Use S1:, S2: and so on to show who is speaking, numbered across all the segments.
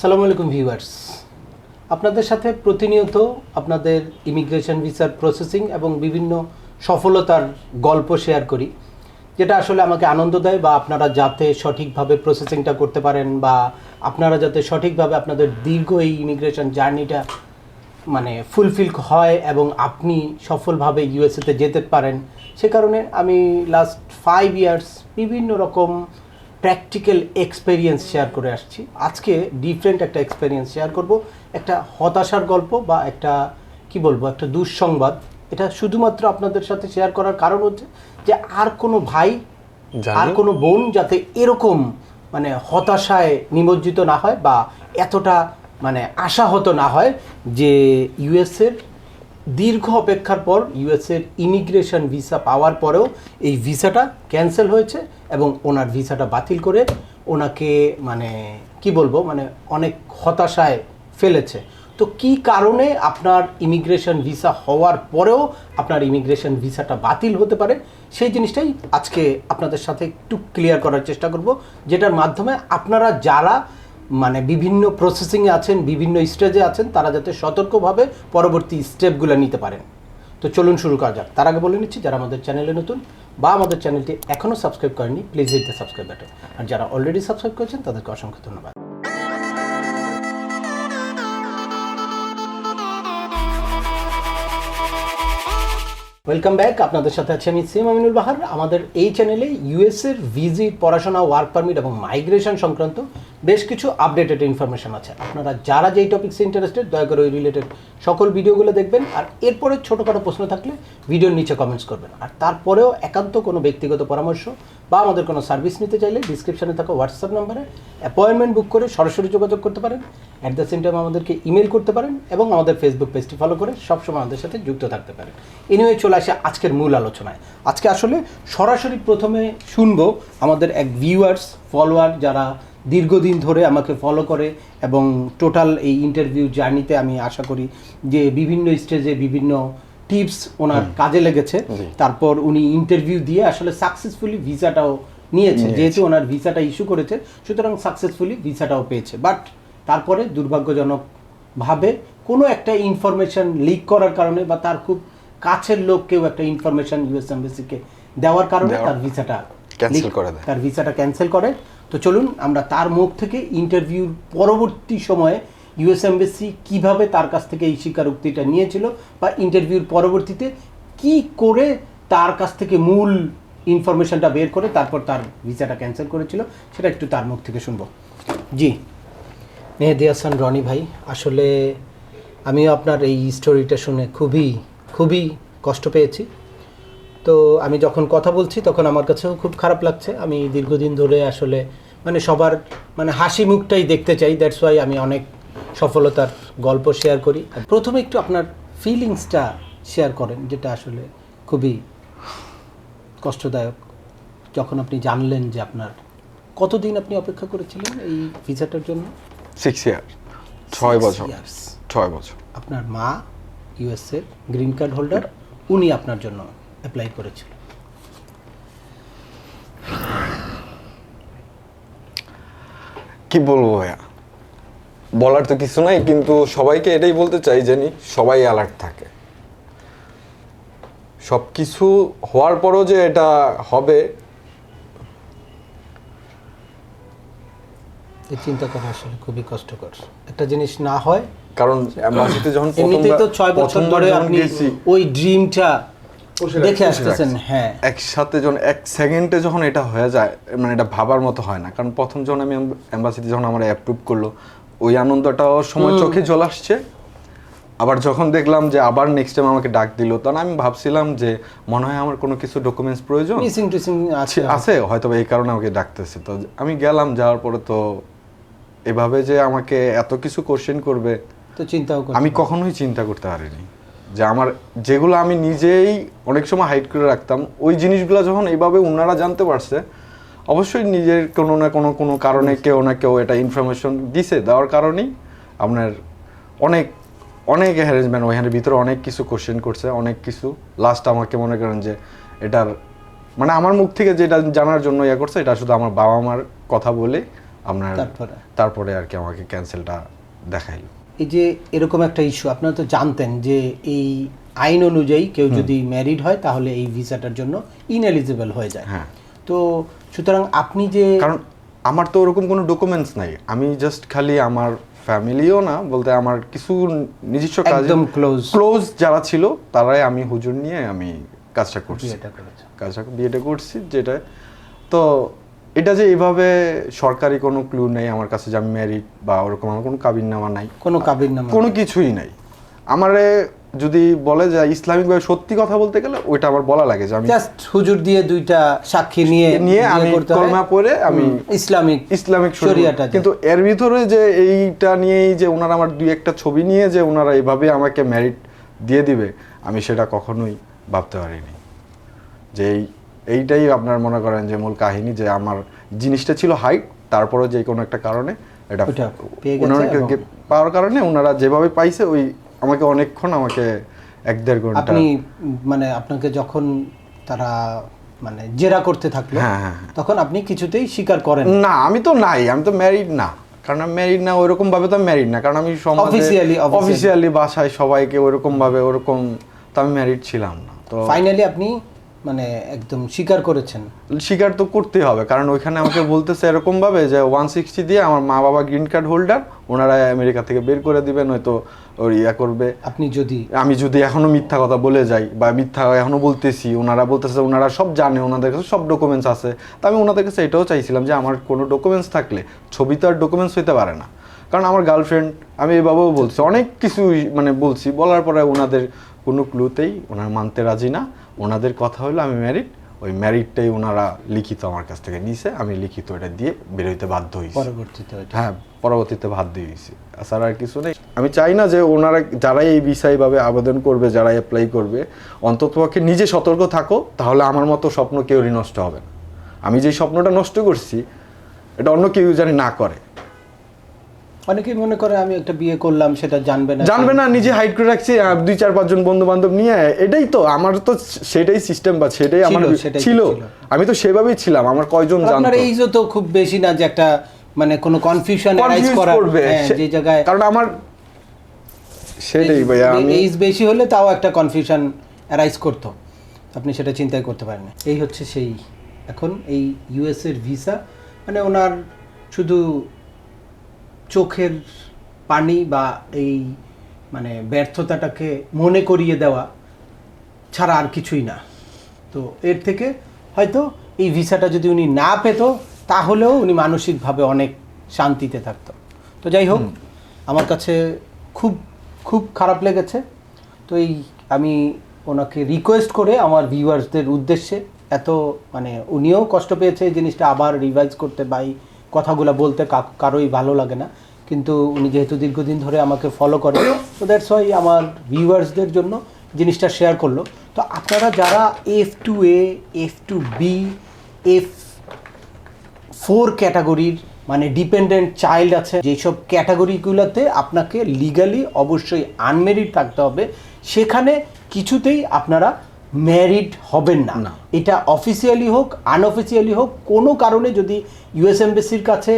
S1: আসসালামু আলাইকুম ভিউয়ার্স। আপনাদের সাথে প্রতিনিয়ত আপনাদের ইমিগ্রেশন ভিসার প্রসেসিং এবং বিভিন্ন সফলতার গল্প শেয়ার করি, যেটা আসলে আমাকে আনন্দ দেয় বা আপনারা যাতে সঠিকভাবে প্রসেসিংটা করতে পারেন বা আপনারা যাতে সঠিকভাবে আপনাদের দীর্ঘ এই ইমিগ্রেশন জার্নিটা মানে ফুলফিল হয় এবং আপনি সফলভাবে ইউএসএতে যেতে পারেন। সে কারণে আমি লাস্ট ফাইভ ইয়ার্স বিভিন্ন রকম প্র্যাকটিক্যাল এক্সপেরিয়েন্স শেয়ার করে আসছি। আজকে ডিফারেন্ট একটা এক্সপেরিয়েন্স শেয়ার করব। একটা হতাশার গল্প বা একটা কি বলব একটা দুঃসংবাদ। এটা শুধুমাত্র আপনাদের সাথে শেয়ার করার কারণ হচ্ছে যে আর কোনো ভাই আর কোনো বোন যাতে এরকম মানে হতাশায় নিমজ্জিত না হয় বা এতটা মানে আশাহত না হয় যে ইউএসের দীর্ঘ অপেক্ষার পর ইউএসের ইমিগ্রেশন ভিসা পাওয়ার পরেও এই ভিসাটা ক্যান্সেল হয়েছে এবং ওনার ভিসাটা বাতিল করে ওনাকে মানে কি বলব মানে অনেক হতাশায় ফেলেছে। তো কি কারণে আপনার ইমিগ্রেশন ভিসা হওয়ার পরেও আপনার ইমিগ্রেশন ভিসাটা বাতিল হতে পারে? সেই জিনিসটাই আজকে আপনাদের সাথে একটু ক্লিয়ার করার চেষ্টা করব, যেটার মাধ্যমে আপনারা যারা মানে বিভিন্ন প্রসেসিংয়ে আছেন, বিভিন্ন স্টেজে আছেন, তারা যাতে সতর্কভাবে পরবর্তী স্টেপগুলো নিতে পারেন। তো চলুন শুরু করা যাক। তার আগে বলে নিচ্ছি, যারা আমাদের চ্যানেলে নতুন বা আমাদের চ্যানেলটি এখনও সাবস্ক্রাইব করেনি please hit the subscribe button আর যারা অলরেডি সাবস্ক্রাইব করেছেন, তাদেরকে অসংখ্য ধন্যবাদ। ওয়েলকাম ব্যাক আপনাদের সাথে আছি আমি সিম আমিনুল বাহার। আমাদের এই চ্যানেলে ইউএসের ভিজিট পড়াশোনা ওয়ার্ক পারমিট এবং মাইগ্রেশন সংক্রান্ত বেশ কিছু আপডেটেড ইনফরমেশন আছে। আপনারা যারা যেই টপিক্সে ইন্টারেস্টেড দয়া করে ওই রিলেটেড সকল ভিডিওগুলো দেখবেন। আর এরপরে ছোটোখাটো প্রশ্ন থাকলে ভিডিওর নিচে কমেন্টস করবেন। আর তারপরেও একান্ত কোনো ব্যক্তিগত পরামর্শ বা আমাদের কোনো সার্ভিস নিতে চাইলে ডিসক্রিপশনে থাকা হোয়াটসঅ্যাপ নাম্বারে অ্যাপয়েন্টমেন্ট বুক করে সরাসরি যোগাযোগ করতে পারেন। অ্যাট দ্য সেম টাইম আমাদেরকে ইমেল করতে পারেন এবং আমাদের ফেসবুক পেজটি ফলো করে সবসময় আমাদের সাথে যুক্ত থাকতে পারেন। এনিওয়ে চলে আসে আজকের মূল আলোচনায়। আজকে আসলে সরাসরি প্রথমে শুনব আমাদের এক ভিউয়ার্স ফলোয়ার যারা দীর্ঘদিন ধরে আমাকে ফলো করে এবং টোটাল এই ইন্টারভিউ জার্নিতে আমি আশা করি যে বিভিন্ন স্টেজে বিভিন্ন টিপস ওনার কাজে লেগেছে। তারপর উনি ইন্টারভিউ দিয়ে আসলে সাকসেসফুলি ভিসাটাও নিয়েছে। যেহেতু ওনার ভিসাটা ইস্যু করেছে সুতরাং সাকসেসফুলি ভিসাটাও পেয়েছে। বাট তারপরে দুর্ভাগ্যজনকভাবে কোনো একটা ইনফরমেশন লিক করার কারণে বা তার খুব কাছের লোক কেউ একটা ইনফরমেশন ইউএস এমবেসিকে দেওয়ার কারণে তার ভিসাটা leak-
S2: করে দেয়।
S1: তার ভিসাটা ক্যান্সেল করে। তো চলুন আমরা তার মুখ থেকে ইন্টারভিউর পরবর্তী সময়ে ইউএস এমবেসি কীভাবে তার কাছ থেকে এই স্বীকারোক্তিটা নিয়েছিল বা ইন্টারভিউর পরবর্তীতে কি করে তার কাছ থেকে মূল ইনফরমেশনটা বের করে তারপর তার ভিসাটা ক্যান্সেল করেছিল, সেটা একটু তার মুখ থেকে শুনব। জি। মেহেদি হাসান, রনি ভাই, আসলে আমিও আপনার এই স্টোরিটা শুনে খুবই খুবই কষ্ট পেয়েছি। তো আমি যখন কথা বলছি তখন আমার কাছেও খুব খারাপ লাগছে। আমি দীর্ঘদিন ধরে আসলে মানে সবার মানে হাসি মুখটাই দেখতে চাই। দ্যাটস ওয়াই আমি অনেক সফলতার গল্প শেয়ার করি। প্রথমে একটু আপনার ফিলিংসটা শেয়ার করেন যেটা আসলে খুবই কষ্টদায়ক। যখন আপনি জানলেন যে আপনার কতদিন আপনি অপেক্ষা করেছিলেন এই ভিসাটার জন্য?
S2: সিক্স ইয়ার ছয় বছর। ছয় বছর।
S1: আপনার মা ইউএসএর গ্রিন কার্ড হোল্ডার উনি আপনার জন্য। অ্যাপ্লাই করেছিল।
S2: কি বলব ভাইয়া? বলার তো কিছু নাই কিন্তু সবাইকে এটাই বলতে চাই জানি সবাই অ্যালার্ট থাকে। সব কিছু হওয়ার পরও যে এটা হবে
S1: এই চিন্তা করা আসলে খুবই কষ্টকর। একটা জিনিস না হয়
S2: কারণ এম্বাসিতে যখন
S1: এমনিতেই তো ছয় বছর ধরে আপনি ওই ড্রিমটা দেখে আসতেছেন হ্যাঁ।
S2: একসাথে যখন এক সেকেন্ডে যখন এটা হয়ে যায় মানে এটা ভাবার মতো হয় না। কারণ প্রথম যখন আমি এম্বাসিতে যখন আমার অ্যাপ্রুভ করল ওই আনন্দটাও সময় চোখে জল আসছে। আবার যখন দেখলাম যে আবার নেক্সট টাইম আমাকে ডাক দিল তখন আমি ভাবছিলাম যে মনে হয় আমার কোনো কিছু ডকুমেন্টস প্রয়োজন।
S1: আছে-
S2: আছে হয়তো এই কারণে আমাকে ডাকতেছে। তো আমি গেলাম যাওয়ার পরে তো এভাবে যে আমাকে এত কিছু কোশ্চেন করবে
S1: তো চিন্তাও
S2: আমি কখনোই চিন্তা করতে পারিনি। যে আমার যেগুলো আমি নিজেই অনেক সময় হাইড করে রাখতাম ওই জিনিসগুলো যখন এইভাবে ওনারা জানতে পারছে অবশ্যই নিজের কোনো না কোনো কোনো কারণে কেউ না কেউ এটা ইনফরমেশন দিছে। দেওয়ার কারণেই আপনার অনেক অনেক হ্যারেঞ্জমেন্ট ওইখানের ভিতরে অনেক কিছু কোশ্চেন করছে অনেক কিছু। লাস্ট আমাকে মনে করেন যে এটার মানে আমার মুখ থেকে যেটা জানার জন্য ইয়ে করছে এটা শুধু আমার বাবা মার কথা বলে আপনার
S1: তারপরে?
S2: তারপরে আর কি আমাকে ক্যান্সেলটা দেখাইলো।
S1: এই যে এরকম একটা ইস্যু আপনারা তো জানতেন যে এই আইন অনুযায়ী কেউ যদি ম্যারিড হয় তাহলে এই ভিসাটার জন্য ইনএলিজিবল হয়ে যায়।
S2: হ্যাঁ।
S1: তো সুতরাং আপনি যে
S2: কারণ আমার তো ওরকম কোনো ডকুমেন্টস নাই। আমি জাস্ট খালি আমার ফ্যামিলিও না বলতে আমার কিছু নিজস্ব কাজ
S1: একদম ক্লোজ
S2: ক্লোজ যারা ছিল তারাই আমি হুজুর নিয়ে আমি কাজটা করছি। কাজটা বিয়েটা করছি যেটা তো এটা যে এইভাবে সরকারি কোনো ক্লু নেই আমার কাছে যে আমি ম্যারিড বা ওরকম আমার কোনো কাবির নামা নাই।
S1: কোনো কাবির নামা
S2: কোনো কিছুই নাই। আমারে যদি বলে যে ইসলামিকভাবে সত্যি কথা বলতে গেলে ওইটা আমার বলা লাগে যে আমি
S1: জাস্ট হুজুর দিয়ে দুইটা সাক্ষী নিয়ে
S2: নিয়ে আমি। কলমা পড়ে আমি
S1: ইসলামিক
S2: ইসলামিক
S1: শরিয়াটা
S2: কিন্তু এর ভিতরে যে এইটা নিয়েই যে ওনারা আমার দুই একটা ছবি নিয়ে যে ওনারা এইভাবে আমাকে ম্যারিট দিয়ে দিবে আমি সেটা কখনোই ভাবতে পারিনি। যে এই এইটাই আপনার মনে করেন যে মূল কাহিনী যে আমার জিনিসটা ছিল হাইট তারপরে যে কোনো একটা কারণে এটা পাওয়ার কারণে ওনারা যেভাবে পাইছে ওই আমাকে অনেকক্ষণ আমাকে এক দেড় ঘণ্টা
S1: আপনি মানে আপনাকে যখন তারা মানে জেরা করতে থাকল
S2: হ্যাঁ, হ্যাঁ, হ্যাঁ।
S1: তখন আপনি কিছুতেই স্বীকার করেন
S2: না আমি তো নাই আমি তো ম্যারিড না কারণ আমি ম্যারিড না ওইরকম ভাবে তো ম্যারিড না কারণ আমি সমাজে
S1: officially।
S2: অফিসিয়ালি বাসায় সবাইকে ওইরকম ভাবে ওরকম তো আমি ম্যারিড ছিলাম না তো
S1: ফাইনালি আপনি মানে একদম স্বীকার করেছেন।
S2: স্বীকার তো করতেই হবে কারণ ওইখানে আমাকে বলতেছে এরকম ভাবে যে ওয়ান সিক্সটি দিয়ে আমার মা বাবা গ্রিন কার্ড হোল্ডার ওনারা আমেরিকা থেকে বের করে দিবেন হয়তো ওর ইয়া করবে।
S1: আপনি যদি
S2: আমি যদি এখনও মিথ্যা কথা বলে যাই বা মিথ্যা এখনও বলতেছি ওনারা বলতেছে ওনারা সব জানে ওনাদের কাছে সব ডকুমেন্টস আছে তা আমি ওনাদের কাছে এটাও চাইছিলাম যে আমার কোনো ডকুমেন্টস থাকলে ছবি তো আর ডকুমেন্টস হইতে পারে না। কারণ আমার গার্লফ্রেন্ড আমি এভাবেও বলছি অনেক কিছু মানে বলছি বলার পরে ওনাদের কোনো ক্লুতেই ওনারা মানতে রাজি না। ওনাদের কথা হলো আমি ম্যারিড ওই ম্যারিডটাই ওনারা লিখিত আমার কাছ থেকে নিছে আমি লিখিত এটা দিয়ে বেরোইতে বাধ্য হয়েছি
S1: পরবর্তীতে
S2: হ্যাঁ পরবর্তীতে বাধ্য হয়েছি এছাড়া আর কিছু নেই। আমি চাই না যে ওনারা যারাই এই বিষয়ভাবে আবেদন করবে যারা অ্যাপ্লাই করবে অন্ততপক্ষে নিজে সতর্ক থাকো তাহলে আমার মতো স্বপ্ন কেউরই নষ্ট হবে না। আমি যে স্বপ্নটা নষ্ট করছি এটা অন্য কেউ জানি না করে।
S1: অনেকেই মনে করে আমি একটা বিয়ে করলাম সেটা জানবে না।
S2: জানবে না নিজে হাইড করে রাখছি দুই চার পাঁচজন বন্ধু বান্ধব নিয়ে এটাই তো আমার তো সেটাই সিস্টেম বা সেটাই আমার
S1: ছিল।
S2: আমি তো সেভাবেই ছিলাম আমার কয়জন জানতো
S1: আপনার
S2: জানতো?
S1: এইজও তো খুব বেশি না যে একটা মানে কোনো কনফিউশন
S2: Confuse
S1: করা
S2: করবে
S1: যে জায়গায়
S2: কারণ আমার সেটাই ভাইয়া আমি
S1: এইজ বেশি হলে তাও একটা কনফিউশন অ্যারাইজ করতো। আপনি সেটা চিন্তাই করতে পারেন না। এই হচ্ছে সেই এখন এই ইউএস এর ভিসা মানে ওনার শুধু চোখের পানি বা এই মানে ব্যর্থতাটাকে মনে করিয়ে দেওয়া ছাড়া আর কিছুই না। তো এর থেকে হয়তো এই ভিসাটা যদি উনি না পেত তাহলেও উনি মানসিকভাবে অনেক শান্তিতে থাকতো। তো যাই হোক আমার কাছে খুব খুব খারাপ লেগেছে। তো এই আমি ওনাকে রিকোয়েস্ট করে আমার ভিউয়ার্সদের উদ্দেশ্যে এত মানে উনিও কষ্ট পেয়েছে এই জিনিসটা আবার রিভাইজ করতে বা এই কথাগুলো বলতে কারোই ভালো লাগে না। কিন্তু উনি যেহেতু দীর্ঘদিন ধরে আমাকে ফলো করে তো দ্যাটস ওয়াই আমার ভিউয়ার্সদের জন্য জিনিসটা শেয়ার করল। তো আপনারা যারা F two A F two B F four ক্যাটাগরির মানে ডিপেন্ডেন্ট চাইল্ড আছে, যেসব ক্যাটাগরিগুলোতে আপনাকে লিগালি অবশ্যই আনমেরিড থাকতে হবে, সেখানে কিছুতেই আপনারা ম্যারিড হবেন না। এটা অফিসিয়ালি হোক আনঅফিসিয়ালি হোক কোনো কারণে যদি ইউএস এমবেসির কাছে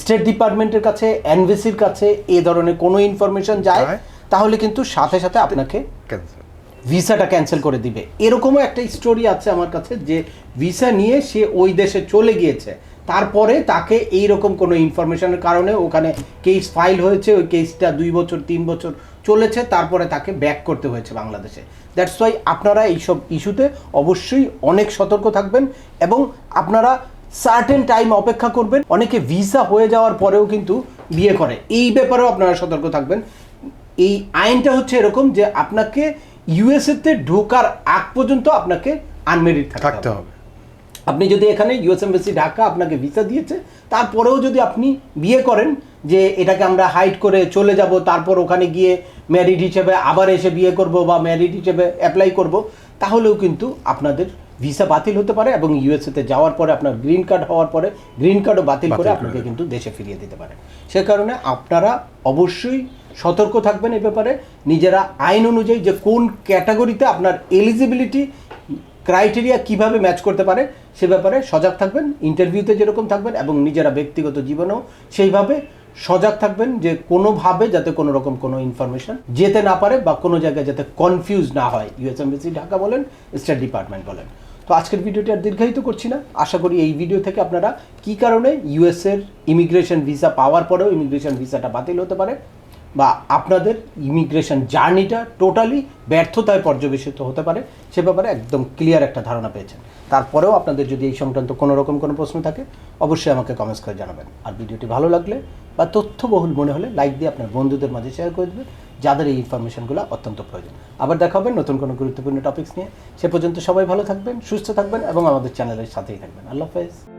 S1: স্টেট ডিপার্টমেন্টের কাছে এনবেসির কাছে এ ধরনের কোনো ইনফরমেশন যায়। তাহলে কিন্তু সাথে সাথে আপনাকে
S2: ক্যান্সার
S1: ভিসাটা ক্যান্সেল করে দিবে। এরকমও একটা স্টোরি আছে আমার কাছে যে ভিসা নিয়ে সে ওই দেশে চলে গিয়েছে। তারপরে তাকে এই রকম কোনো ইনফরমেশনের কারণে ওখানে কেস ফাইল হয়েছে, ওই কেসটা দুই বছর, তিন বছর চলেছে, তারপরে তাকে ব্যাক করতে হয়েছে বাংলাদেশে। দ্যাটস ওয়াই আপনারা এইসব ইস্যুতে অবশ্যই অনেক সতর্ক থাকবেন এবং আপনারা সার্টেন টাইম অপেক্ষা করবেন। অনেকে ভিসা হয়ে যাওয়ার পরেও কিন্তু বিয়ে করে। এই ব্যাপারেও আপনারা সতর্ক থাকবেন। এই আইনটা হচ্ছে এরকম যে আপনাকে ইউএসএতে ঢোকার আগ পর্যন্ত আপনাকে আনমেরিড
S2: থাকতে
S1: হবে।
S2: হবে।
S1: আপনি যদি এখানে ইউএস এমবেসি ঢাকা আপনাকে ভিসা দিয়েছে তারপরেও যদি আপনি বিয়ে করেন যে এটাকে আমরা হাইড করে চলে যাব তারপর ওখানে গিয়ে ম্যারিড হিসেবে আবার এসে বিয়ে করব বা ম্যারিড হিসেবে অ্যাপ্লাই করব তাহলেও কিন্তু আপনাদের ভিসা বাতিল হতে পারে এবং ইউএসএতে যাওয়ার পরে আপনার গ্রিন কার্ড হওয়ার পরে গ্রিন কার্ডও
S2: বাতিল করে
S1: আপনাকে কিন্তু দেশে ফিরিয়ে দিতে পারে। সে কারণে আপনারা অবশ্যই সতর্ক থাকবেন এ ব্যাপারে। নিজেরা আইন অনুযায়ী যে কোন ক্যাটাগরিতে আপনার এলিজিবিলিটি ক্রাইটেরিয়া কীভাবে ম্যাচ করতে পারে, সে ব্যাপারে সজাগ থাকবেন ইন্টারভিউতে যেরকম থাকবেন এবং নিজেরা ব্যক্তিগত জীবনেও সেইভাবে সজাগ থাকবেন যে কোনোভাবে যাতে কোনো রকম কোনো ইনফরমেশন যেতে না পারে বা কোনো জায়গায় যাতে কনফিউজ না হয়। ইউএস এমবিসি ঢাকা বলেন স্টেট ডিপার্টমেন্ট বলেন। তো আজকের ভিডিওটি আর দীর্ঘায়িত করছি না। আশা করি এই ভিডিও থেকে আপনারা কি কারণে ইউএসের ইমিগ্রেশন ভিসা পাওয়ার পরেও ইমিগ্রেশন ভিসাটা বাতিল হতে পারে বা আপনাদের ইমিগ্রেশন জার্নিটা টোটালি ব্যর্থতায় পর্যবেসিত হতে পারে, সে ব্যাপারে একদম ক্লিয়ার একটা ধারণা পেয়েছেন। তারপরেও আপনাদের যদি এই সংক্রান্ত কোনো রকম কোনো প্রশ্ন থাকে, অবশ্যই আমাকে কমেন্টস করে জানাবেন। আর ভিডিওটি ভালো লাগলে বা তথ্যবহুল মনে হলে লাইক দিয়ে আপনার বন্ধুদের মাঝে শেয়ার করে দেবেন, যাদের এই ইনফরমেশনগুলো অত্যন্ত প্রয়োজন। আবার দেখা হবে নতুন কোনো গুরুত্বপূর্ণ টপিক্স নিয়ে। সে পর্যন্ত সবাই ভালো থাকবেন, সুস্থ থাকবেন এবং আমাদের চ্যানেলের সাথেই থাকবেন। আল্লাহ হাফেজ।